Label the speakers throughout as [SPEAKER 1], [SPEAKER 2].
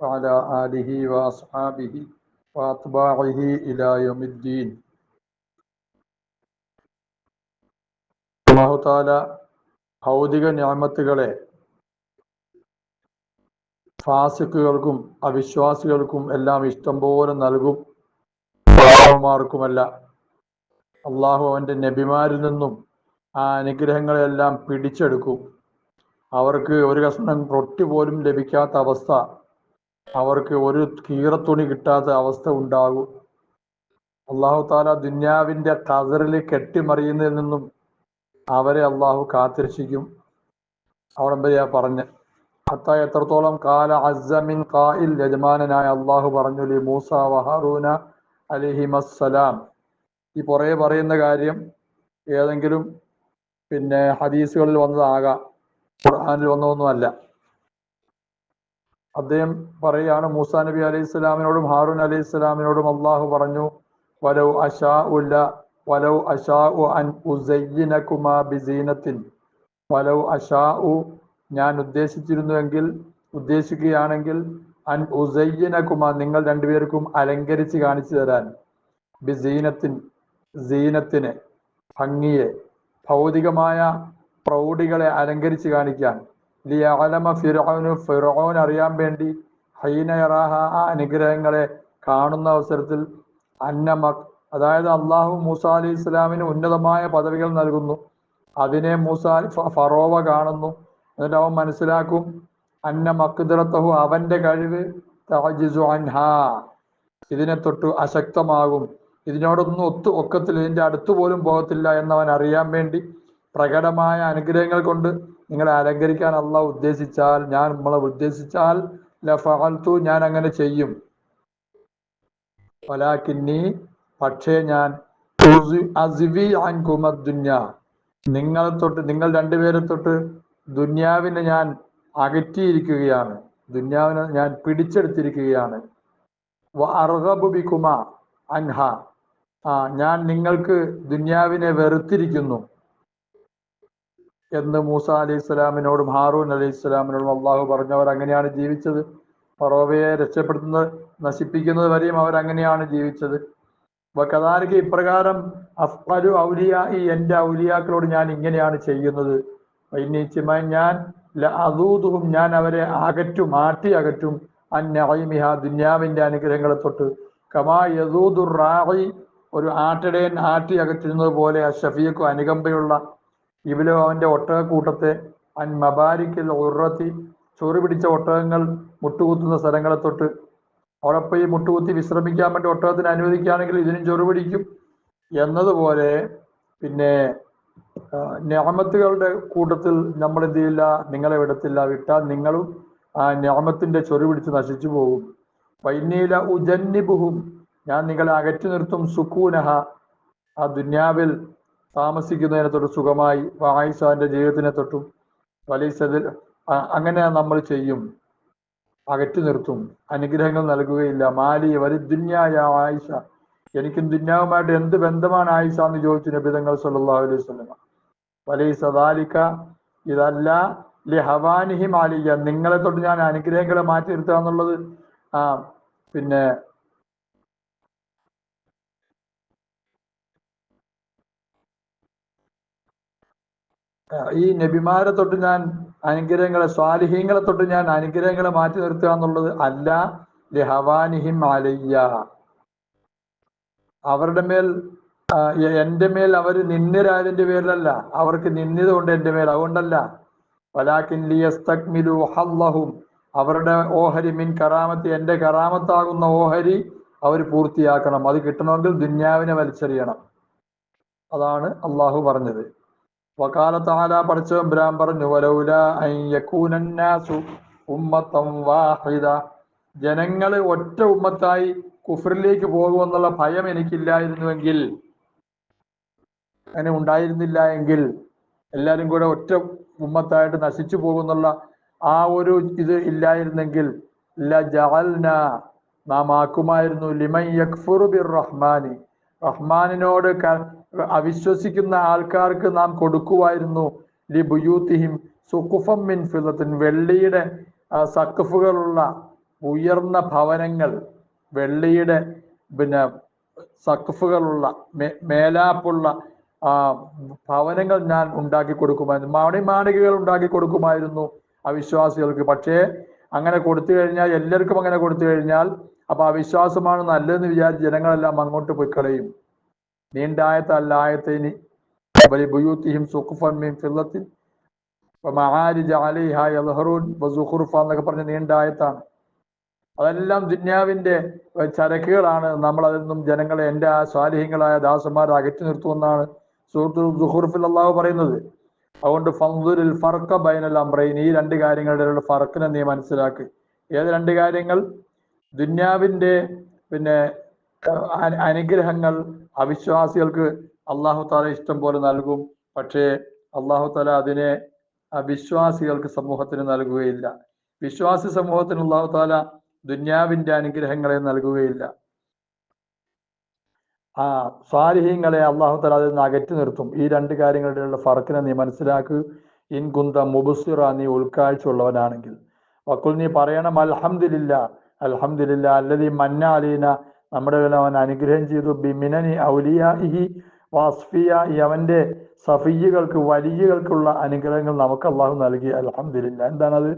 [SPEAKER 1] وعلى آله وأصحابه وأتباعه إلى يوم الدين അള്ളാഹു താല ഭൗതിക ഞാമത്തുകളെ ഫാസിക്കുകൾക്കും അവിശ്വാസികൾക്കും എല്ലാം ഇഷ്ടം പോലെ നൽകും പാവമാർക്കുമല്ല അള്ളാഹു അവൻ്റെ നബിമാരിൽ നിന്നും ആ അനുഗ്രഹങ്ങളെല്ലാം പിടിച്ചെടുക്കും അവർക്ക് ഒരു കഷ്ണം റൊട്ടി പോലും ലഭിക്കാത്ത അവസ്ഥ അവർക്ക് ഒരു കീറത്തുണി കിട്ടാത്ത അവസ്ഥ ഉണ്ടാകും. അള്ളാഹു താല ദുന്യാവിന്റെ കതറിൽ കെട്ടിമറിയുന്നതിൽ നിന്നും അവരെ അള്ളാഹു കാത്തിരക്ഷിക്കും. അവിടെ വരെയാ പറഞ്ഞ്? അത്ത എത്രത്തോളം കാല അസമിൻ കായിൽ യജമാനായ അള്ളാഹു പറഞ്ഞു ലി മൂസ വഹാറൂന അലിഹിമസ്സലാം ഈ പുറകെ പറയുന്ന കാര്യം ഏതെങ്കിലും പിന്നെ ഹദീസുകളിൽ വന്നതാകാം. ഖുർആാനിൽ വന്നതൊന്നുമല്ല അദ്ദേഹം പറയുകയാണ് മൂസാ നബി അലൈഹി സ്വലാമിനോടും ഹാറൂൻ അലൈഹി സ്വലാമിനോടും അള്ളാഹു പറഞ്ഞു വലൗ അഷാ ഉല്ല വലൗ അഷാ അൻ ഉസയ്യിനകുമാ ബിസീനത്തിൻ. വലൗ അഷാ ഉ ഞാൻ ഉദ്ദേശിച്ചിരുന്നുവെങ്കിൽ ഉദ്ദേശിക്കുകയാണെങ്കിൽ അൻ ഉസയ്യനകുമാ നിങ്ങൾ രണ്ടുപേർക്കും അലങ്കരിച്ച് കാണിച്ചു തരാൻ. ബിസീനത്തിൻ സീനത്തിന് ഭംഗിയെ ഭൗതികമായ പ്രൗഢികളെ അലങ്കരിച്ച് കാണിക്കാൻ. ലിയലമ ഫിറോനു ഫിറോൻ അറിയാൻ വേണ്ടി ഹൈനയറാഹ ആ അനുഗ്രഹങ്ങളെ കാണുന്ന അവസരത്തിൽ അന്നമ അതായത് അള്ളാഹു മൂസ അലി ഇസ്ലാമിന് ഉന്നതമായ പദവികൾ നൽകുന്നു. അതിനെ മൂസ ഫറോവ കാണുന്നു. എന്നിട്ട് അവൻ മനസ്സിലാക്കും അന്ന മക്കുദിറത്തഹു അവന്റെ കഴിവ് ഇതിനെ തൊട്ട് അശക്തമാകും. ഇതിനോടൊന്നും ഒത്തു ഒക്കത്തിൽ ഇതിന്റെ അടുത്തു പോലും പോകത്തില്ല എന്നവൻ അറിയാൻ വേണ്ടി പ്രകടമായ അനുഗ്രഹങ്ങൾ കൊണ്ട് നിങ്ങളെ അലങ്കരിക്കാൻ അള്ളാഹ് ഉദ്ദേശിച്ചാൽ ഞാൻ നമ്മളെ ഉദ്ദേശിച്ചാൽ ലഫാൽത്തു ഞാൻ അങ്ങനെ ചെയ്യും. വലാക്കിന്നി പക്ഷേ ഞാൻ അസിവി നിങ്ങളെ തൊട്ട് നിങ്ങൾ രണ്ടുപേരെ തൊട്ട് ദുന്യാവിനെ ഞാൻ അകറ്റിയിരിക്കുകയാണ്. ദുന്യാവിനെ ഞാൻ പിടിച്ചെടുത്തിരിക്കുകയാണ്. അർഹബുബിക്കുമ അൻഹ. ആ ഞാൻ നിങ്ങൾക്ക് ദുന്യാവിനെ വെറുത്തിരിക്കുന്നു. എന്ന് മൂസ അലൈഹി സ്വലാമിനോടും ഹാറൂൻ അലൈഹി സ്വലാമിനോടും അള്ളാഹു പറഞ്ഞവർ അങ്ങനെയാണ് ജീവിച്ചത്. പറോവയെ രക്ഷപ്പെടുത്തുന്നത് നശിപ്പിക്കുന്നത് വരെയും അവർ അങ്ങനെയാണ് ജീവിച്ചത്. കഥാനിക്ക് ഇപ്രകാരം അഫ്ലു ഔലിയ ഈ എന്റെ ഔലിയാക്കളോട് ഞാൻ ഇങ്ങനെയാണ് ചെയ്യുന്നത്. വൈനീച്ചമായി ഞാൻ അതൂതും ഞാൻ അവരെ അകറ്റും മാറ്റി അകറ്റും അന്നമിഹ ദുന്യാവിന്റെ അനുഗ്രഹങ്ങളെ തൊട്ട്. കമാ യദൂദുർ ഒരു ആട്ടിടയൻ ആട്ടി അകറ്റുന്നത് പോലെ ആ ഷഫീഖു അനുകമ്പയുള്ള ഇവലോ അവന്റെ ഒട്ടകക്കൂട്ടത്തെ അൻ മബാരിക്കിൽ ഉറത്തി ചൊറി പിടിച്ച ഒട്ടകങ്ങൾ മുട്ടുകുത്തുന്ന സ്ഥലങ്ങളെ തൊട്ട് അവിടെ ഈ മുട്ടുകുത്തി വിശ്രമിക്കാൻ വേണ്ടി ഒട്ടകത്തിന് അനുവദിക്കുകയാണെങ്കിൽ ഇതിനും ചൊറി പിടിക്കും. എന്നതുപോലെ പിന്നെ ഞാമത്തുകളുടെ കൂട്ടത്തിൽ നമ്മൾ എന്ത് ചെയ്യില്ല നിങ്ങളെ വിടത്തില്ല. വിട്ടാൽ നിങ്ങളും ആ ഞാമത്തിന്റെ ചൊറി പിടിച്ച് നശിച്ചു പോകും. വൈന്നീല ഉജന്നിബുഹും ഞാൻ നിങ്ങളെ അകറ്റി നിർത്തും സുക്കൂനഹ. ആ ദുന്യാവിൽ താമസിക്കുന്നതിനെ തൊട്ട് സുഖമായി ആയിഷാന്റെ ജീവിതത്തിനെ തൊട്ടും വലീസതിൽ അങ്ങനെ നമ്മൾ ചെയ്യും. അകറ്റി നിർത്തും. അനുഗ്രഹങ്ങൾ നൽകുകയില്ല. മാലിയ വരി ദുന്യായ ആയിഷ. എനിക്കും ദുന്യാവുമായിട്ട് എന്ത് ബന്ധമാണ് ആയിഷ എന്ന് ചോദിച്ചു നബിതങ്ങൾ സല്ലല്ലാഹു അലൈഹി വസല്ലം. വലിയ സദാലിക്ക ഇതല്ല ലി ഹവാനിഹിം ആലിയ നിങ്ങളെ തൊട്ട് ഞാൻ അനുഗ്രഹങ്ങളെ മാറ്റി നിർത്തുക എന്നുള്ളത് ആ പിന്നെ ഈ നബിമാരെ തൊട്ട് ഞാൻ അനുഗ്രഹങ്ങളെ സ്വാലിഹീങ്ങളെ തൊട്ട് ഞാൻ അനുഗ്രഹങ്ങളെ മാറ്റി നിർത്തുക എന്നുള്ളത് അല്ല. ലഹവാനിഹിം അലയ്യ. അവരുടെ മേൽ എന്റെ മേൽ അവർ നിന്നിരായതിന്റെ പേരിലല്ല. അവർക്ക് നിന്ദിത കൊണ്ട് എന്റെ മേൽ അതുകൊണ്ടല്ല. വലാക്കിൻ ഹല്ലഹും. അവരുടെ ഓഹരി മിൻ കറാമത്ത് എന്റെ കറാമത്താകുന്ന ഓഹരി അവർ പൂർത്തിയാക്കണം. അത് കിട്ടണമെങ്കിൽ ദുന്യാവിനെ വലിച്ചെറിയണം. അതാണ് അള്ളാഹു പറഞ്ഞത്. വക്കാലത്താല പഠിച്ച പറഞ്ഞു വലൗല യകൂനന്നാസു ഉമ്മത്തം വാഹിദ ജനങ്ങൾ ഒറ്റ ഉമ്മത്തായി കുഫറിലേക്ക് പോകുമെന്നുള്ള ഭയം എനിക്കില്ലായിരുന്നുവെങ്കിൽ അങ്ങനെ ഉണ്ടായിരുന്നില്ല എങ്കിൽ എല്ലാവരും കൂടെ ഒറ്റ ഉമ്മത്തായിട്ട് നശിച്ചു പോകുന്നുള്ള ആ ഒരു ഇത് ഇല്ലായിരുന്നെങ്കിൽ നാം ആക്കുമായിരുന്നു ലിമൻ യക്ഫുറു ബിർ റഹ്മാനി. റഹ്മാനിനോട് അവിശ്വസിക്കുന്ന ആൾക്കാർക്ക് നാം കൊടുക്കുമായിരുന്നു ലിബുയൂത്തിഹിം സുഖുഫം മിൻ ഫിലത്തിൻ വെള്ളിയുടെ സക്കഫുകളുള്ള ഉയർന്ന ഭവനങ്ങൾ വെള്ളിയുടെ പിന്നെ സക്കഫുകളുള്ള മേലാപ്പുള്ള ഭവനങ്ങൾ ഞാൻ ഉണ്ടാക്കി കൊടുക്കുമായിരുന്നു. മണിമാണികകൾ ഉണ്ടാക്കി കൊടുക്കുമായിരുന്നു അവിശ്വാസികൾക്ക്. പക്ഷേ അങ്ങനെ കൊടുത്തു കഴിഞ്ഞാൽ എല്ലാവർക്കും അങ്ങനെ കൊടുത്തു കഴിഞ്ഞാൽ അപ്പൊ അവിശ്വാസമാണ് നല്ലതെന്ന് വിചാരിച്ച് ജനങ്ങളെല്ലാം അങ്ങോട്ട് പോയി കളയും. നീണ്ടായത്തല്ല ബലി ബുയൂത്തിഹിം സുഖുഫൻ മിൻ ഫില്ലത്തിൽ എന്നൊക്കെ പറഞ്ഞ നീണ്ടായത്താണ് അതെല്ലാം ദുന്യാവിന്റെ ചരക്കുകളാണ്. നമ്മൾ അതിൽ നിന്നും ജനങ്ങളെ എന്റെ ആ സ്വാലിഹ്യങ്ങളായ ദാസന്മാരെ അകറ്റി നിർത്തുമെന്നാണ് സുഹൃത്തു അള്ളാഹു പറയുന്നത്. അതുകൊണ്ട് ഫന്ദുരിൽ ഫർക്ക ബൈനൽ അമ്രൈൻ ഈ രണ്ട് കാര്യങ്ങളുടെ ഇടയിലുള്ള ഫർക്കിനെ നീ മനസ്സിലാക്ക്. ഏത് രണ്ട് കാര്യങ്ങൾ? ദുന്യാവിന്റെ പിന്നെ അനുഗ്രഹങ്ങൾ അവിശ്വാസികൾക്ക് അള്ളാഹു താല ഇഷ്ടം പോലെ നൽകും. പക്ഷേ അള്ളാഹു താല അതിനെ അവിശ്വാസികൾക്ക് സമൂഹത്തിന് നൽകുകയില്ല. വിശ്വാസി സമൂഹത്തിന് അള്ളാഹു താല ദുന്യാവിന്റെ അനുഗ്രഹങ്ങളെ നൽകുകയില്ല. ആ സാരിഹ്യങ്ങളെ അള്ളാഹു താല അതിൽ നിന്ന് അകറ്റി നിർത്തും. ഈ രണ്ട് കാര്യങ്ങളുടെയുള്ള ഫറക്കിനെ നീ മനസ്സിലാക്കുക ഇൻകുന്ത മുബുസുറ നീ ഉൾക്കാഴ്ച ഉള്ളവനാണെങ്കിൽ വക്കുൽ നീ പറയണം അൽഹംദില്ല അൽഹംദില്ല അല്ലതി മന്ന അലീന നമ്മുടെ അവൻ അനുഗ്രഹം ചെയ്തു. ബിമിനനി ഔലിയാഹി ഈ അവന്റെ സഫീയകൾക്ക് വലിയകൾക്കുള്ള അനുഗ്രഹങ്ങൾ നമുക്ക് അള്ളാഹു നൽകി. അലഹമില്ല എന്താണത്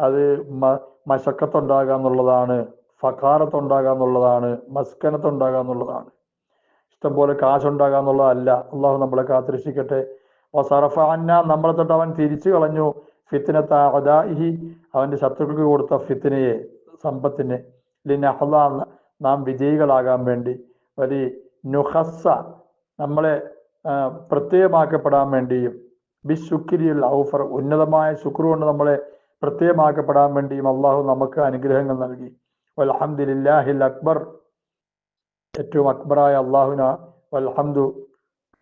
[SPEAKER 1] അത്? മ- മശക്കത്തുണ്ടാകുക എന്നുള്ളതാണ്. ഫക്കാറത്തുണ്ടാകുക എന്നുള്ളതാണ്. മസ്കനത്തുണ്ടാകുക എന്നുള്ളതാണ്. ഇഷ്ടംപോലെ കാശുണ്ടാകുക എന്നുള്ളതല്ല. അള്ളാഹു നമ്മളെ കാത്തിരക്ഷിക്കട്ടെ. വസറഫ അന്ന. നമ്മളെ തൊട്ട് അവൻ തിരിച്ചു കളഞ്ഞു. ഫിത്തിനത്ത അദാഹി അവന്റെ ശത്രുക്കൾക്ക് കൊടുത്ത ഫിത്തിനയെ സമ്പത്തിനെ. ലിനഹ്ല നാം വിജയികളാകാൻ വേണ്ടി ഒരു നുഹസ നമ്മളെ പ്രത്യേകമാക്കപ്പെടാൻ വേണ്ടിയും ബിശുക്രിയിൽ ഔഫർ ഉന്നതമായ ശുക്ർ കൊണ്ട് നമ്മളെ പ്രത്യേകമാക്കപ്പെടാൻ വേണ്ടിയും അള്ളാഹു നമുക്ക് അനുഗ്രഹങ്ങൾ നൽകി. വൽഹംദില്ലാഹിൽ അക്ബർ. ഏറ്റവും അക്ബറായ അള്ളാഹുന വൽഹംദു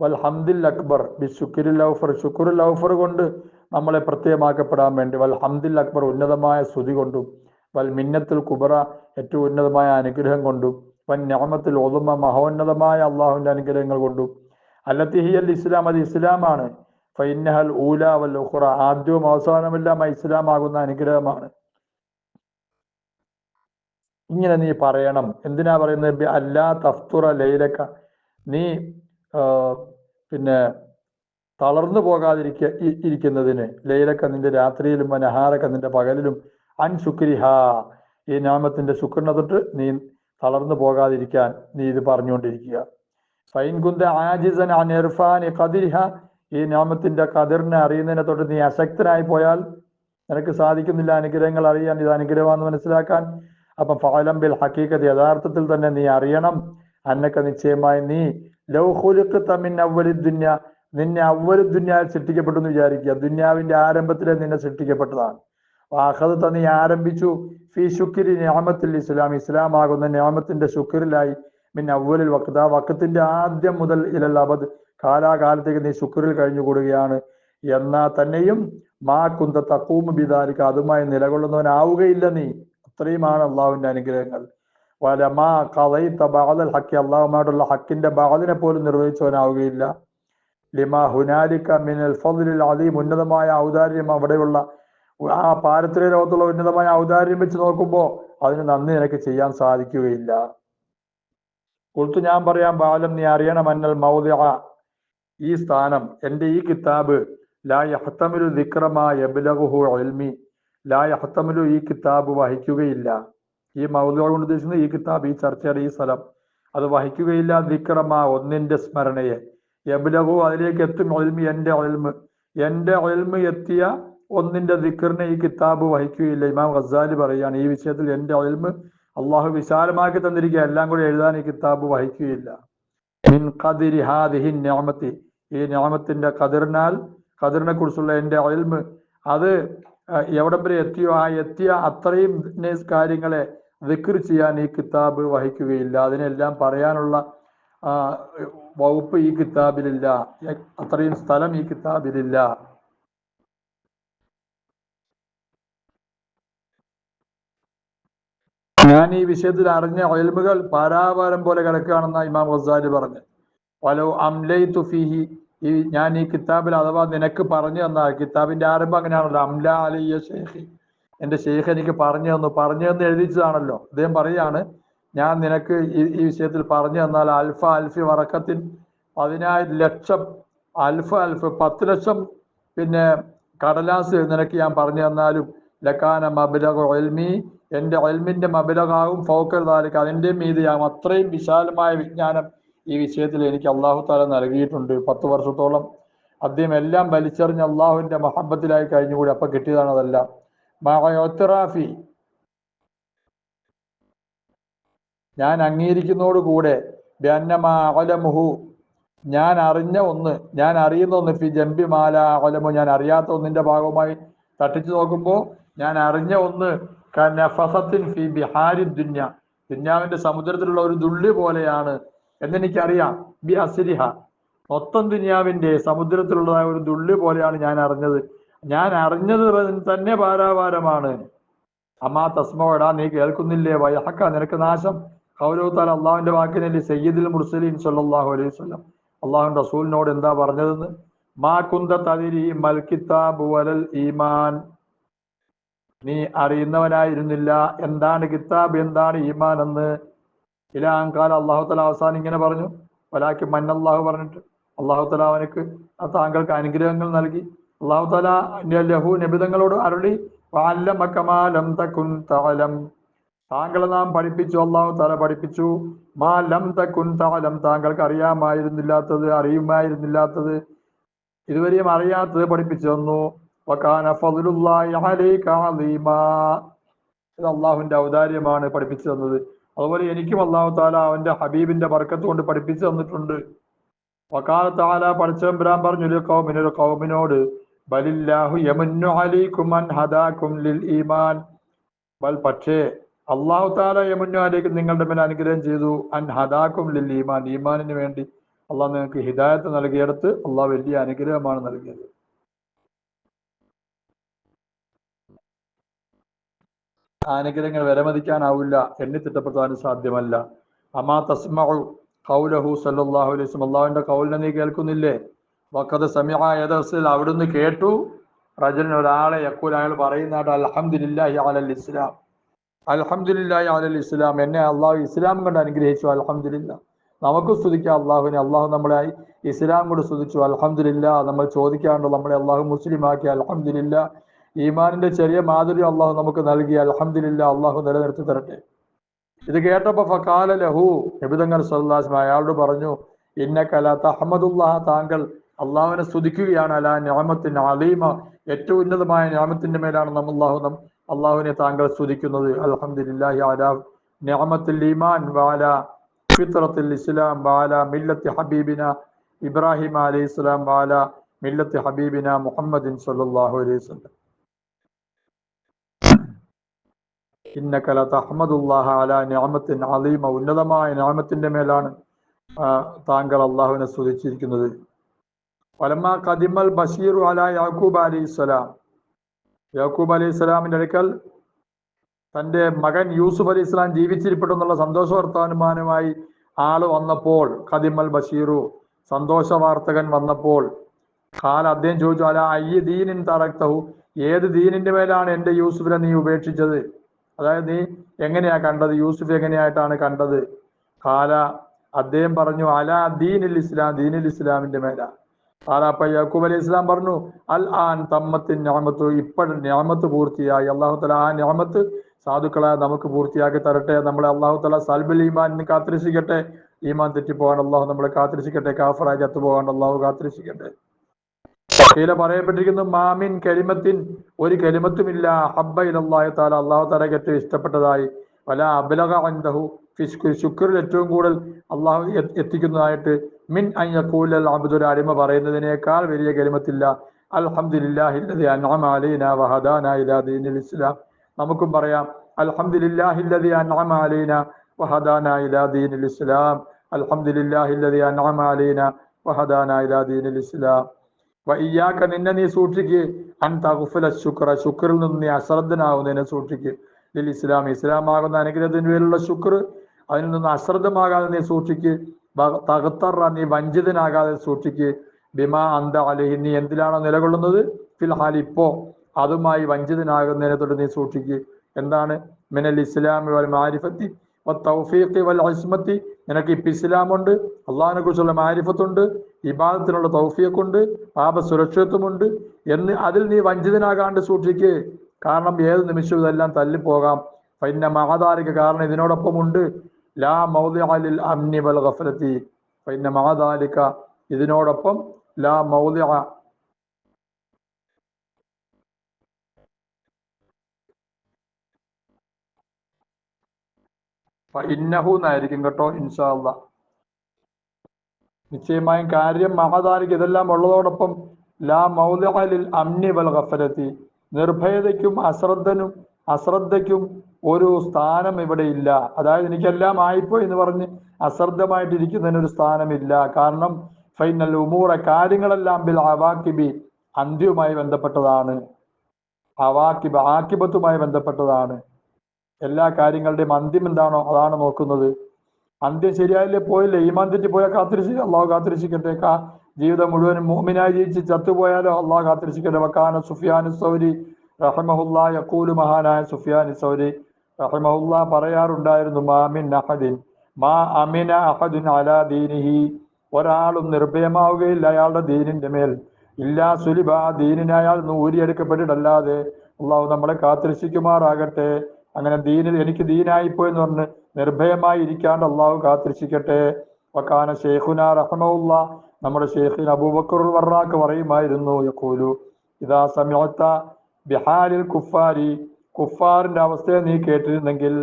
[SPEAKER 1] വൽഹംദിൽ അക്ബർ ബി ശുക്രിൽ ഔഫർ. ശുക്രുൽ ഔഫർ കൊണ്ട് നമ്മളെ പ്രത്യേകമാക്കപ്പെടാൻ വേണ്ടി വൽഹംദിൽ അക്ബർ ഉന്നതമായ സ്തുതി കൊണ്ടും വൽ മിന്നത്തുൽ കുബറ ഏറ്റവും ഉന്നതമായ അനുഗ്രഹം കൊണ്ടും വൻ ഞാമത്തിൽ ഒതുമ മഹോന്നതമായ അള്ളാഹുവിന്റെ അനുഗ്രഹങ്ങൾ കൊണ്ടും. അല്ലത്തിഹിയൽ ഇസ്ലാം അത് ഇസ്ലാമാണ്. ഫൈനഹൽ ഊല വൽ ഉഹുറ ആദ്യവും അവസാനമെല്ലാം ആ ഇസ്ലാം ആകുന്ന അനുഗ്രഹമാണ്. ഇങ്ങനെ നീ പറയണം. എന്തിനാ പറയുന്നത്? അല്ലാ തഫ്തുറ ലൈലക്ക. നീ പിന്നെ തളർന്നു പോകാതിരിക്ക ഇരിക്കുന്നതിന്. ലൈലക്ക നിന്റെ രാത്രിയിലും മനഹാരക്ക നിന്റെ പകലിലും അൻ ശുക്രിഹ. ഈ നാമത്തിന്റെ ശുക്രനെ തൊട്ട് നീ തളർന്നു പോകാതിരിക്കാൻ നീ ഇത് പറഞ്ഞുകൊണ്ടിരിക്കുക. ഫൈൻ കുന്ത ആജിസൻ അനിർഫാനി കതിരിഹ ഈ നാമത്തിന്റെ കതിറിനെ അറിയുന്നതിനെ തൊട്ട് നീ അശക്തനായി പോയാൽ നിനക്ക് സാധിക്കുന്നില്ല. അനുഗ്രഹങ്ങൾ അറിയാൻ ഇത് അനുഗ്രഹമാണെന്ന് മനസ്സിലാക്കാൻ. അപ്പം ഫാലം ബിൽ ഹക്കീക്കത്ത് യഥാർത്ഥത്തിൽ തന്നെ നീ അറിയണം. അന്നൊക്കെ നിശ്ചയമായി നീ ലൗഹുലുക്ക് തമ്മിൻ അവലി ദുന്യ. നിന്നെ അവലി ദുന്യാവിൽ സൃഷ്ടിക്കപ്പെട്ടു എന്ന് വിചാരിക്കുക. ദുന്യാവിന്റെ ആരംഭത്തിലെ നിന്നെ സൃഷ്ടിക്കപ്പെട്ടതാണ്. വാഹദത്ത തന്നെ ആരംഭിച്ചു. ഫി ശുക്രി ഞാമത്തിൽ ഇസ്ലാം. ഇസ്ലാം ആകുന്ന ഞാമത്തിന്റെ ശുക്രിലായി. മിൻ അവലിൽ വക്ത വക്കത്തിന്റെ ആദ്യം മുതൽ ഇലൽ അബദ്. കാലാകാലത്തേക്ക് നീ ശുക്രിൽ കഴിഞ്ഞുകൂടുകയാണ് എന്നാ തന്നെയും മാ കുന്ത തക്കൂമ് ബിദാലിക്ക് അതുമായി നിലകൊള്ളുന്നവനാവുകയില്ല നീ. അത്രയുമാണ് അള്ളാഹുവിന്റെ അനുഗ്രഹങ്ങൾ. വലമാ കഥയിത്ത ബാദൽ ഹക്കി അള്ളാഹുമായിട്ടുള്ള ഹക്കിന്റെ ബാദിനെ പോലും നിർവഹിച്ചവനാവുകയില്ല. ലിമാ ഹുനാലിക്ക മിനൽ ഫضലിൽ അലീം ഉന്നതമായ ഔദാര്യം അവിടെയുള്ള ആ പാരത്രിക ലോകത്തുള്ള ഉന്നതമായ ഔദാര്യം വെച്ച് നോക്കുമ്പോൾ അതിന് നന്ദി നിനക്ക് ചെയ്യാൻ സാധിക്കുകയില്ല. കൊടുത്തു ഞാൻ പറയാം ബാലം നീ അറിയണം മന്നൽ മൗദ ഈ സ്ഥാനം എന്റെ ഈ കിതാബ് ലാ യഹ്തമിലു ദിക്രമാ ലായഹത്തമിലു ഇൽമി. ലാ ഈ കിതാബ് വഹിക്കുകയില്ല. ഈ മൗദ കൊണ്ട് ഉദ്ദേശിക്കുന്നത് ഈ കിതാബ് ഈ ചർച്ചയുടെ ഈ സ്ഥലം. അത് വഹിക്കുകയില്ല ദിക്രമാ ഒന്നിന്റെ സ്മരണയെ. എബിലഹു അതിലേക്ക് എത്തും ഇൽമി എന്റെ ഇൽമ് എന്റെ ഇൽമ് എത്തിയ ഒന്നിന്റെ ദിക്കറിനെ ഈ കിതാബ് വഹിക്കുകയില്ല. ഇമാം ഖസാലി പറയുകയാണ് ഈ വിഷയത്തിൽ എന്റെ ഇൽമ് അള്ളാഹു വിശാലമാക്കി തന്നിരിക്കുക. എല്ലാം കൂടി എഴുതാൻ ഈ കിതാബ് വഹിക്കുകയില്ല. ഈ ഞാമത്തിന്റെ ഖദറിനാൽ കതിറിനെ കുറിച്ചുള്ള എന്റെ അയൽമ് അത് എവിടം വരെ എത്തിയോ? ആ എത്തിയ അത്രയും കാര്യങ്ങളെ ദിക്കർ ചെയ്യാൻ ഈ കിതാബ് വഹിക്കുകയില്ല. അതിനെല്ലാം പറയാനുള്ള വകുപ്പ് ഈ കിതാബിലില്ല. അത്രയും സ്ഥലം ഈ കിതാബിലില്ല. ഞാൻ ഈ വിഷയത്തിൽ അറിഞ്ഞ ഒയൽമുകൾ പാരാവാരം പോലെ കിടക്കുകയാണെന്ന ഇമാം ഗസാലി പറഞ്ഞു പലോ അംലൈ തുഫിഹി ഈ ഞാൻ ഈ കിതാബിൽ അഥവാ നിനക്ക് പറഞ്ഞു തന്ന കിതാബിന്റെ ആരംഭം അങ്ങനെയാണല്ലോ. അംല അലിയ ഷെയ്ഖി എന്റെ ഷെയ്ഖ് എനിക്ക് പറഞ്ഞു തന്നു. പറഞ്ഞു തന്ന് എഴുതിച്ചതാണല്ലോ. അദ്ദേഹം പറയാണ് ഞാൻ നിനക്ക് ഈ വിഷയത്തിൽ പറഞ്ഞു തന്നാൽ അൽഫ അൽഫി വറക്കത്തിൻ പതിനായിരം ലക്ഷം അൽഫ അൽഫ് പത്ത് ലക്ഷം പിന്നെ കടലാസ് നിനക്ക് ഞാൻ പറഞ്ഞു തന്നാലും ലക്കാന മബിലക എന്റെ ഒൽമിന്റെ മബിലകാവും ഫൗക്കൽ താലിക്ക് അതിന്റെ മീതിയാകും അത്രയും വിശാലമായ വിജ്ഞാനം ഈ വിഷയത്തിൽ എനിക്ക് അള്ളാഹു താല നൽകിയിട്ടുണ്ട്. പത്ത് വർഷത്തോളം അദ്ദേഹം എല്ലാം വലിച്ചെറിഞ്ഞ് അള്ളാഹുവിന്റെ മഹബത്തിലായി കഴിഞ്ഞുകൂടി. അപ്പൊ കിട്ടിയതാണ് അതെല്ലാം. ഞാൻ അംഗീകരിക്കുന്നതോടുകൂടെ ബന്നമാ അലമുഹു. ഞാൻ അറിഞ്ഞ ഒന്ന് ഞാൻ അറിയുന്ന ഒന്ന് ഫി ജംബി മാല അലമു. ഞാൻ അറിയാത്ത ഒന്നിന്റെ ഭാഗമായി തട്ടിച്ചു നോക്കുമ്പോൾ ഞാൻ അറിഞ്ഞ ഒന്ന് കനഫസത്തിൻ ഫി ബിഹാരി ദുന്യ. ദുന്യാവിന്റെ സമുദ്രത്തിലുള്ള ഒരു ദുള്ളി പോലെയാണ് എന്നെനിക്കറിയാം. ബി അസിരിഹ. മൊത്തം ദുന്യാവിന്റെ സമുദ്രത്തിലുള്ളതായ ഒരു ദുള്ളി പോലെയാണ് ഞാൻ അറിഞ്ഞത്. ഞാൻ അറിഞ്ഞത് തന്നെ ഭാരാഭാരമാണ് അമ്മാ തസ്മോടാ നീ കേൾക്കുന്നില്ലേ? വയഹക്ക നിനക്ക് നാശം. കൗരവത്താൽ അള്ളാഹുവിന്റെ വാക്കിനല്ലേ സയ്യിദുൽ മുർസലീൻ സല്ലാഹു അലൈഹി സ്വലം അള്ളാഹു റസൂലിനോട് എന്താ പറഞ്ഞതെന്ന്? മാ കുന്ത തതിരി മൽ കിതാബ് വലൽ ഈമാൻ. നീ അറിയുന്നവനായിരുന്നില്ല. എന്താണ് കിതാബ് എന്താണ് ഈമാൻ എന്ന് ഇലാങ്കാല അള്ളാഹു തല അവസാനം ഇങ്ങനെ പറഞ്ഞു. വലാക്കി പറഞ്ഞിട്ട് അള്ളാഹു തല അവനക്ക് ആ താങ്കൾക്ക് അനുഗ്രഹങ്ങൾ നൽകി. അള്ളാഹു തല ലഹു നിബിതങ്ങളോട് അരുളി വാല്ലമക്കമാലം തക്കുൻ തലം താങ്കളെ നാം പഠിപ്പിച്ചു അള്ളാഹു തല പഠിപ്പിച്ചു. മാ ലം തക്കുൻ തലം താങ്കൾക്ക് അറിയാമായിരുന്നില്ലാത്തത് അറിയുമായിരുന്നില്ലാത്തത് ഇതുവരെയും അറിയാത്തത് പഠിപ്പിച്ചു തന്നു. ഇത് അള്ളാഹുവിന്റെ ഔദാര്യമാണ് പഠിപ്പിച്ചു തന്നത്. അതുപോലെ എനിക്കും അള്ളാഹു താല അവന്റെ ഹബീബിന്റെ ബർക്കത്ത് കൊണ്ട് പഠിപ്പിച്ചു തന്നിട്ടുണ്ട്. വക്കാല താല പഠിച്ചവൻ പറഞ്ഞു ഒരു കൗമിനൊരു കൗമിനോട് ലിൽ ഈമാൻ. ബൽ പക്ഷേ അള്ളാഹു താല യമുന്നു അലൈക്കും നിങ്ങളുടെ മേൽ അനുഗ്രഹം ചെയ്തു അൻ ഹദാക്കും ലിൽ ഈമാൻ. ഈമാനിന് വേണ്ടി അള്ളാഹ് നിങ്ങൾക്ക് ഹിദായത്ത് നൽകിയെടുത്ത് അള്ളാഹ് വലിയ അനുഗ്രഹമാണ് നൽകിയത്. അനുഗ്രഹങ്ങൾ വിലമതിക്കാനാവില്ല എണ്ണി തിട്ടപ്പെടുത്താനും സാധ്യമല്ല. അമാ തസ്മഉ കൗലഹു സല്ലല്ലാഹു അലൈഹി വസല്ലം. അള്ളാഹുവിന്റെ കൗലിനെ നീ കേൾക്കുന്നില്ലേ? വക്കത് സമിഅ യദർസിൽ അവിടുന്ന് കേട്ടു. റജുലിന് ഒരാളെ യക്കൂൽ അയാൾ പറയുന്നതായിട്ട് അൽഹംദുലില്ലാഹി അലൽ ഇസ്ലാം. അൽഹംദുലില്ലാഹി അലൽ ഇസ്ലാം. എന്നെ അള്ളാഹു ഇസ്ലാം കൊണ്ട് അനുഗ്രഹിച്ചു. അൽഹംദുലില്ല നമുക്ക് സ്തുതിക്കാം അള്ളാഹുവിനെ. അള്ളാഹു നമ്മളെ ഇസ്ലാം കൊണ്ട് സ്തുതിച്ചു. അലഹമില്ല നമ്മൾ ചോദിക്കാണ്ട് നമ്മളെ അള്ളാഹു മുസ്ലിം ആക്കി അൽഹംദുലില്ല ഈമാനിന്റെ ചെറിയ മാധുര്യം അള്ളാഹു നമുക്ക് നൽകി. അലഹമില്ല അള്ളാഹു നിലനിർത്തി തരട്ടെ. ഇത് കേട്ടപ്പോ ഫക്കാല ലഹു നബിതങ്ങൾ സല്ലാസ്മ അയാളോട് പറഞ്ഞു ഇന്നക്കല തഹമ്മദുല്ലാഹ താങ്കൾ അള്ളാഹുവിനെ സ്തുതിക്കുകയാണ്. അല ഞാമത്തിന് അലീമ ഏറ്റവും ഉന്നതമായ ഞാമത്തിന്റെ മേലാണ് നമ്മൾ അള്ളാഹു അള്ളാഹുവിനെ താങ്കൾ സ്തുതിക്കുന്നത്. അലഹമില്ലാഹി അല ഞാമത്തിൽ ഈമാൻ വാല ഫിത്രത്തിൽ ഇസ്ലാം വാല മില്ലത്തി ഹബീബിന ഇബ്രാഹിം അലൈഹി സ്വലാം വാല മില്ലത്തി ഹബീബിന മുഹമ്മദിൻ സല്ലാഹു അലൈഹി വസല്ലം. അലീമ ഉന്നതമായ നിഅമത്തിന്റെ മേലാണ് താങ്കൾ അള്ളാഹുവിനെ സ്തുതിച്ചിരിക്കുന്നത്. വലമ്മ കദിമൽ ബഷീറു അല യാക്കൂബ് അലി ഇസ്ലാം യാക്കൂബ് അലി സ്വലാമിന്റെ അടുക്കൽ തന്റെ മകൻ യൂസുഫ് അലി ഇസ്ലാം ജീവിച്ചിരിപ്പെട്ടെന്നുള്ള സന്തോഷ വർത്തമാനവുമായി ആൾ വന്നപ്പോൾ കദിമൽ ബഷീറു സന്തോഷ വാർത്തകൻ വന്നപ്പോൾ കാല അദ്ദേഹം ചോദിച്ചു അല അയ്യ ദീനിൻ തറക്തഹു? ഏത് ദീനിന്റെ മേലാണ് എന്റെ യൂസുഫിനെ നീ ഉപേക്ഷിച്ചത്? അതായത് നീ എങ്ങനെയാ കണ്ടത്? യൂസുഫ് എങ്ങനെയായിട്ടാണ് കണ്ടത്? കാല അദ്ദേഹം പറഞ്ഞു അല ദീനിൽ ഇസ്ലാം ദീനിൽ ഇസ്ലാമിന്റെ മേല. കാല അപ്പ യാക്കൂബ് അലൈഹി ഇസ്ലാം പറഞ്ഞു അൽ ആൻ തമ്മത്തിൻ ഞാമത്ത് ഇപ്പോഴും ഞാമത്ത് പൂർത്തിയായി. അള്ളാഹു തല ആ ഞാമത്ത് സാധുക്കളെ നമുക്ക് പൂർത്തിയാക്കി തരട്ടെ. നമ്മളെ അള്ളാഹു തല സൽബൽ ഈമാനിന് കാത്തിരക്ഷിക്കട്ടെ. ഈമാൻ തെറ്റിപ്പോകാൻ അള്ളാഹു നമ്മളെ കാത്തിരക്ഷിക്കട്ടെ. കാഫറായി ചത്തുപോകാൻ അള്ളാഹു കാത്തിരക്ഷിക്കട്ടെ. കീല പറയപ്പെട്ടിരിക്കുന്നു മാമിൻ കരിമത്തിൻ ഒരു കരിമത്തുമില്ല ഹബ്ബ ഇലല്ലാഹി താല അള്ളാഹു താലയ്ക്ക് ഏറ്റവും ഇഷ്ടപ്പെട്ടതായി. വല അബലക ഫിസ്കു ശുക്രിൽ ഏറ്റവും കൂടുതൽ അള്ളാഹു എത്തിക്കുന്നതായിട്ട് മിൻ അയ്യക്കൂലൽ അബ്ദുൽ അടിമ പറയുന്നതിനേക്കാൾ വലിയ കലിമത്തില്ല. അൻഅമ അലൈന വഹദാന ഇലാ ദീനിൽ ഇസ്ലാം. നമുക്കും പറയാം അൽഹംദുലില്ലാഹില്ലദി അൻഅമ അലൈന ഇലാ ദീനിൽ ഇസ്ലാം. അൻഅമ ഇലാ ദീനിൽ ഇസ്ലാം. വയ്യാക്ക നിന്നെ നീ സൂക്ഷിക്ക്. അൻ ശുക്ര ശുക്രിൽ നിന്ന് നീ അശ്രദ്ധനാകുന്നതിനെ സൂക്ഷിക്ക്. ലിൽ ഇസ്ലാം ഇസ്ലാമാകുന്ന അനുഗ്രഹത്തിന് പേരിലുള്ള ശുക്ർ അതിൽ നിന്ന് അശ്രദ്ധമാകാതെ നീ സൂക്ഷിക്ക്. ബ- തകത്തറ നീ വഞ്ചിതനാകാതെ സൂക്ഷിക്ക്. ബിമാ അന്ത അലഹി നീ എന്തിലാണോ നിലകൊള്ളുന്നത്? ഫിൽഹാൽ ഇപ്പോ അതുമായി വഞ്ചിതനാകുന്നതിനെ തൊട്ട് നീ സൂക്ഷിക്ക്. എന്താണ്? മിനൽ ഇസ്ലാമി വൽ മാരിഫത്തി വൽ തൗഫീഖി വൽ അസ്മത്തി നിനക്ക് ഇപ്പം ഇസ്ലാമുണ്ട് അള്ളാഹിനെ കുറിച്ചുള്ള മാരിഫത്തുണ്ട് ഇബാദത്തിനുള്ള തൗഫിയക്കുണ്ട് പാപ സുരക്ഷിതത്വമുണ്ട് എന്ന് അതിൽ നീ വഞ്ചിതനാകാണ്ട് സൂക്ഷിക്ക്. കാരണം ഏത് നിമിഷവും ഇതെല്ലാം തല്ലിപ്പോകാം. ഫൈന മഹാദാരിക കാരണം ഇതിനോടൊപ്പമുണ്ട്. ലാ മൗദി അലിൽ അമ്നി വൽ ഗഫലത്തി. ഫൈന മഹാദാലിക ഇതിനോടൊപ്പം ലാ മൗദി ഇന്നഹു എന്നായിരിക്കും കേട്ടോ ഇൻഷാ അല്ലാ നിശ്ചയമായും കാര്യം മഹദാനിക്ക് ഇതെല്ലാം ഉള്ളതോടൊപ്പം ലാ മൗലിൽ അമ്നി വൽ ഗഫലത്തി. നിർഭയതയ്ക്കും അശ്രദ്ധനും അശ്രദ്ധയ്ക്കും ഒരു സ്ഥാനം ഇവിടെ ഇല്ല. അതായത് എനിക്കെല്ലാം ആയിപ്പോ എന്ന് പറഞ്ഞ് അശ്രദ്ധമായിട്ടിരിക്കുന്നതിന് ഒരു സ്ഥാനമില്ല. കാരണം ഫൈനൽ ഉമൂറ കാര്യങ്ങളെല്ലാം ബിൽ അവാക്കിബി അന്ത്യവുമായി ബന്ധപ്പെട്ടതാണ്. അവാക്കിബ് ആക്കിബത്തുമായി ബന്ധപ്പെട്ടതാണ്. എല്ലാ കാര്യങ്ങളുടെയും അന്ത്യം എന്താണോ അതാണ് നോക്കുന്നത്. അന്ത്യം ശരിയായില്ലേ? പോയില്ലേ? ഈമാൻ തെറ്റി പോയാൽ കാത്തിരിച്ച് അള്ളാഹു കാത്തിരിച്ചിക്കട്ടെ. കാ ജീവിതം മുഴുവനും മോമിനായി ജീവിച്ച് ചത്തുപോയാലോ അള്ളാഹു കാത്തിരിച്ചിക്കട്ടെ. വക്കാന സുഫിയാൻ സൗരി റഹമഹുല്ല യക്കൂലു മഹാനായ സുഫിയാൻ സൗരി റഹമഹുല്ല പറയാറുണ്ടായിരുന്നു മാമിൻ അഹദിൻ. മാ അമിന അഹദിൻ അലാ ദീനിഹി. ഒരാളും നിർഭയമാവുകയില്ല അയാളുടെ ദീനിന്റെ മേൽ. ഇല്ലാ സുലിബ ദീനിനെ അയാൾ ഊരിയെടുക്കപ്പെട്ടിട്ടല്ലാതെ അള്ളാഹു നമ്മളെ കാത്തിരക്ഷിക്കുമാറാകട്ടെ അങ്ങനെ ദീനിൽ എനിക്ക് ദീനായിപ്പോയി എന്ന് പറഞ്ഞ് നിർഭയമായി ഇരിക്കാണ്ട് അള്ളാഹു കാത്തിരിച്ചിക്കട്ടെ. വക്കാന ഷെയ്ഖുന റഹമുല്ല നമ്മുടെ ഷെയ്ഖിൻ അബൂബക്കർ വർറാക്ക് പറയുമായിരുന്നു യക്കൂലു ഇതാ സമയത്ത ബിഹാരിൽ കുഫാരി. കുഫാറിന്റെ അവസ്ഥയെ നീ കേട്ടിരുന്നെങ്കിൽ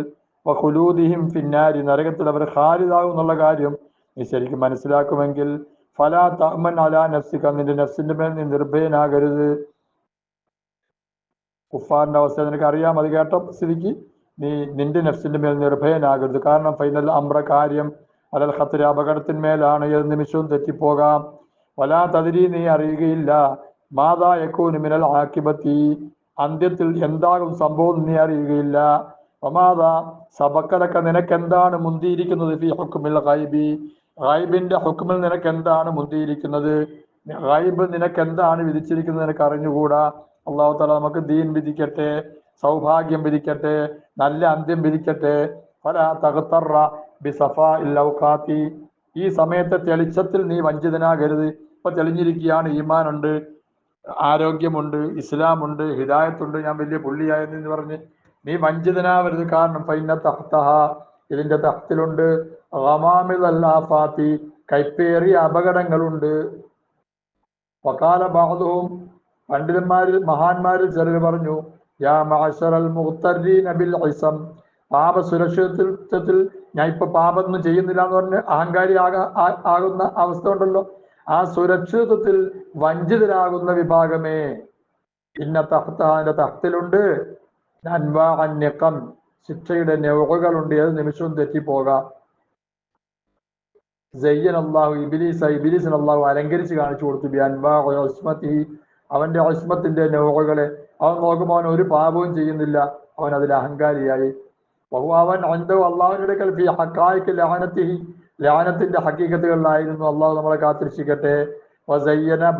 [SPEAKER 1] വഹുലൂദിഹിം ഫിന്നാരി. നരകത്തിൽ അവർ ഖാലിദാകും എന്നുള്ള കാര്യം നീ ശരിക്കും മനസ്സിലാക്കുമെങ്കിൽ ഫലാ തഹ്മൻ അലാ നഫ്സിക. നിന്റെ നഫ്സിന്റെ മേൽ നീ നിർഭയനാകരുത്. കുഫാറിന്റെ അവസ്ഥ നിനക്ക് അറിയാം അത് കേട്ട സ്ഥിതിക്ക്? നീ നിന്റെ നഫ്സിന്റെ മേൽ നിർഭയനാകരുത്. കാരണം ഫൈനൽ അമ്ര കാര്യം അലൽ ഖത്തര അപകടത്തിന്മേലാണ് ഏത് നിമിഷവും തെറ്റിപ്പോകാം. വലാ തതിരി നീ അറിയുകയില്ല. മാതാ യക്കൂന് മിനൽ ആക്കിബത്തി അന്ത്യത്തിൽ എന്താകും സംഭവം നീ അറിയുകയില്ല. ഒമാത നിനക്ക് എന്താണ് മുന്തിയിരിക്കുന്നത്? ഫി ഹുക്കുമിൽ ഗൈബി. ഹൈബിന്റെ ഹുക്കുമിൽ നിനക്ക് എന്താണ് മുന്തിയിരിക്കുന്നത്? ഗൈബ് നിനക്ക് എന്താണ് വിധിച്ചിരിക്കുന്നത്? നിനക്ക് അറിഞ്ഞുകൂടാ. അള്ളാഹു താല നമുക്ക് ദീൻ വിധിക്കട്ടെ. സൗഭാഗ്യം വിധിക്കട്ടെ നല്ല അന്ത്യം വിധിക്കട്ടെ. ഫല തകത്തറ ബിസഫ ഇല്ലൗക്കാത്തി ഈ സമയത്തെ തെളിച്ചത്തിൽ നീ വഞ്ചിതനാകരുത്. ഇപ്പൊ തെളിഞ്ഞിരിക്കുകയാണ് ഈമാനുണ്ട് ആരോഗ്യമുണ്ട് ഇസ്ലാമുണ്ട് ഹിദായത്തുണ്ട് ഞാൻ വലിയ പുള്ളിയായെന്ന് പറഞ്ഞ് നീ വഞ്ചിതനാവരുത്. കാരണം പൈന തഹ്തഹ ഇതിന്റെ തഹത്തിലുണ്ട് റമാമിദല്ലാഫാത്തി കൈപ്പേറിയ അപകടങ്ങളുണ്ട്. വക്കാല ബാഹുദവും പണ്ഡിതന്മാരിൽ മഹാന്മാരിൽ ചിലർ പറഞ്ഞു യാ പാപ സുരക്ഷിതത്വത്തിൽ ഞാൻ ഇപ്പൊ പാപമൊന്നും ചെയ്യുന്നില്ല എന്ന് പറഞ്ഞ് അഹങ്കാരി ആകാ ആകുന്ന അവസ്ഥ ഉണ്ടല്ലോ. ആ സുരക്ഷിതത്വത്തിൽ വഞ്ചിതരാകുന്ന വിഭാഗമേ. ഇന്ന തഹ്താന്റെ തഹത്തിലുണ്ട് അൻവാഹന്യക്കം ശിക്ഷയുടെ നെവകളുണ്ട് ഏത് നിമിഷവും തെറ്റിപ്പോകാം. സയ്യൻ അള്ളാഹു ഇബിലീസ് ഇബിലീസിന് അലങ്കരിച്ച് കാണിച്ചു കൊടുത്തു. ബി അൻവാ അവന്റെ അസ്മത്തിന്റെ നെവകളെ അവൻ നോക്കുമ്പോൾ അവൻ ഒരു പാപവും ചെയ്യുന്നില്ല. അവൻ അതിൽ അഹങ്കാരിയായി. ബഹു അവൻ അന്തോ അള്ളാഹുവിന്റെ അടുക്കൽ ഹക്കായ്ക്ക് ഹക്കായിക്ക് ലഹനത്തിന്റെ ഹക്കീക്കത്തുകളിലായിരുന്നു അള്ളാഹു നമ്മളെ കാത്തിരിച്ചിക്കട്ടെ വസയ്യന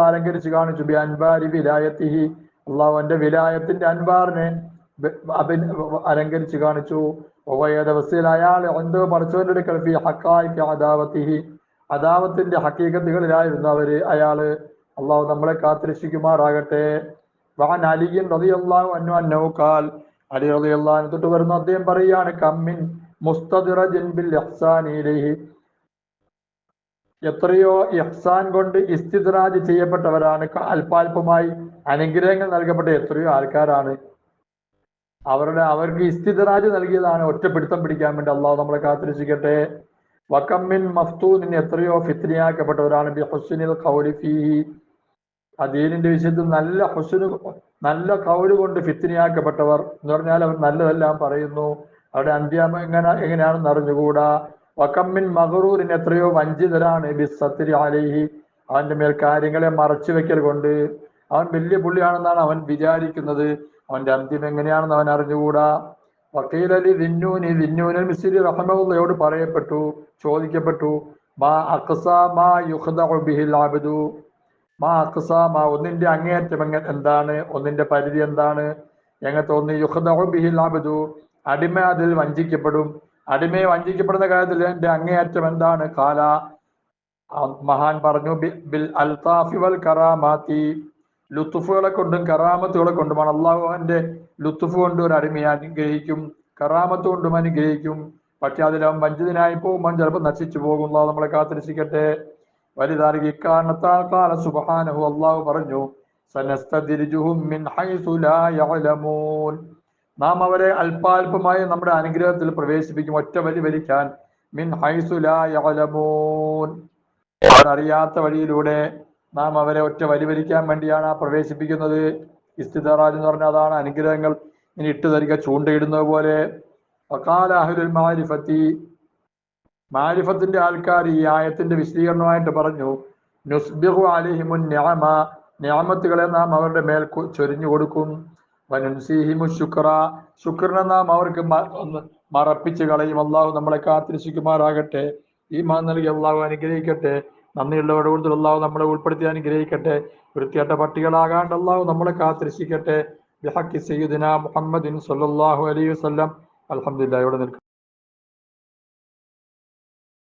[SPEAKER 1] അലങ്കരിച്ച് കാണിച്ചു. ബി അൻബാരി വിലായത്തിഹി. അള്ളാഹു എന്റെ വിലായത്തിന്റെ അൻബാറിനെ അലങ്കരിച്ച് കാണിച്ചു. വസ്യൽ അയാൾ എന്തോ പഠിച്ചവന്റെ ഹക്കായ്ക്ക് ഹക്കായിക്ക് അദാവത്തിഹി. അദാവത്തിന്റെ ഹക്കീക്കത്തുകളിലായിരുന്നു അവർ. അയാൾ അള്ളാഹു നമ്മളെ കാത്തിരക്ഷിക്കുമാറാകട്ടെ. ഖാൽ അലി തൊട്ട് വരുന്ന അദ്ദേഹം പറയാണ് കമ്മിൻ എത്രയോ ഇഹ്സാൻ കൊണ്ട് ഇസ്തിദ്രാജ് ചെയ്യപ്പെട്ടവരാണ് അല്പാൽപമായി അനുഗ്രഹങ്ങൾ നൽകപ്പെട്ട എത്രയോ ആൾക്കാരാണ്. അവരുടെ അവർക്ക് ഇസ്തിദ്രാജ് നൽകിയതാണ് ഒറ്റപ്പിടുത്തം പിടിക്കാൻ വേണ്ടി അള്ളാഹു നമ്മളെ കാത്തിരക്ഷിക്കട്ടെ. വക്കമ്മിൻ മഫ്തൂനിന് എത്രയോ ഫിത്രിയാക്കപ്പെട്ടവരാണ് ബി ഹുസ്നിൽ ഖൗലി ഫീഹി. ആ ദീനിന്റെ വിഷയത്തിൽ നല്ല ഹുസ്നു നല്ല കൗര് കൊണ്ട് ഫിത്തിനിയാക്കപ്പെട്ടവർ എന്ന് പറഞ്ഞാൽ അവർ നല്ലതെല്ലാം പറയുന്നു. അവരുടെ അന്ത്യം എങ്ങനെ എങ്ങനെയാണെന്ന് അറിഞ്ഞുകൂടാ. വക്കമ്മിൻ മഹറൂറിന് എത്രയോ വഞ്ചിതരാണ് ബിസത്തിരി അലൈഹി. അവന്റെ മേൽ കാര്യങ്ങളെ മറച്ചു വെക്കൽ കൊണ്ട് അവൻ വലിയ പുള്ളിയാണെന്നാണ് അവൻ വിചാരിക്കുന്നത്. അവന്റെ അന്ത്യം എങ്ങനെയാണെന്ന് അവൻ അറിഞ്ഞുകൂടാ. വക്കീൽ അലി ദിന്നൂനി ദിന്നൂനൽ മിസ്രി റഹ്മുള്ളയോട് പറയപ്പെട്ടു ചോദിക്കപ്പെട്ടു മാ അക്സ മാ യുഹ്ദഉ ബിഹിൽ മാ അക്സ മാ ഒന്നിന്റെ അങ്ങേയറ്റം എങ്ങ എന്താണ്? ഒന്നിന്റെ പരിധി എന്താണ്? എങ്ങനത്തെ ഒന്ന് യുഹ്ദഉ ബിഹിൽ അബ്ദു അടിമ അതിൽ വഞ്ചിക്കപ്പെടും. അടിമയെ വഞ്ചിക്കപ്പെടുന്ന കാര്യത്തിൽ എന്റെ അങ്ങേയറ്റം എന്താണ്? കാല മഹാൻ പറഞ്ഞു ബിൽ അൽതാഫി വൽ കറാമാത്തി. ലുത്തുഫുകളെ കൊണ്ടും കറാമത്തുകളെ കൊണ്ടുമാണ്. അള്ളാഹു അവന്റെ ലുത്തുഫ് കൊണ്ട് ഒരു അടിമയെ അനുഗ്രഹിക്കും. കറാമത്ത് കൊണ്ടും അനുഗ്രഹിക്കും. പക്ഷെ അതിലവൻ വഞ്ചിതനായി പോകുമ്പോൾ ചിലപ്പോൾ നശിച്ചു പോകും. അള്ളാഹു നമ്മളെ കാത്തിരക്ഷിക്കട്ടെ. വലുതാറിക ഇക്കാരണത്താൽ കാല സുബഹാനഹു അള്ളാഹു പറഞ്ഞു നാം അവരെ അല്പാൽപമായി നമ്മുടെ അനുഗ്രഹത്തിൽ പ്രവേശിപ്പിക്കും ഒറ്റ വലി വലിക്കാൻ. മിൻ അറിയാത്ത വഴിയിലൂടെ നാം അവരെ ഒറ്റ വലി വലിക്കാൻ വേണ്ടിയാണ് ആ പ്രവേശിപ്പിക്കുന്നത്. ഇസ്തിദറാജ് എന്ന് പറഞ്ഞാൽ അതാണ് അനുഗ്രഹങ്ങൾ ഇനി ഇട്ടു തരിക ചൂണ്ടയിടുന്നത് പോലെ. മാരിഫത്തിന്റെ ആൾക്കാർ ഈ ആയത്തിന്റെ വിശദീകരണമായിട്ട് പറഞ്ഞു നുസ്ബിഹു അലിഹിമുൻ ന്യാമ ന്യാമത്തുകളെ നാം അവരുടെ മേൽ ചൊരിഞ്ഞു കൊടുക്കും. വനുൻസിഹിമു ശുക്ര. ശുക്രനെ നാം അവർക്ക് മറപ്പിച്ചു കളയും. അള്ളാഹു നമ്മളെ കാത്തിരിശിക്കുമാറാകട്ടെ ഈ മാ നൽകി അള്ളാഹു അനുഗ്രഹിക്കട്ടെ. നന്ദിയുള്ളവരുടെ കൂടുതൽ അള്ളാഹു നമ്മളെ ഉൾപ്പെടുത്തി അനുഗ്രഹിക്കട്ടെ. വൃത്തിയായിട്ട പട്ടികളാകാണ്ട് അള്ളാഹു നമ്മളെ കാത്തിരിശിക്കട്ടെ ബിഹക്കി സയ്യിദിന മുഹമ്മദിൻ സല്ലല്ലാഹു അലൈഹി വസല്ലം. അൽഹംദുലില്ലാഹ് ഇവിടെ നിൽക്കും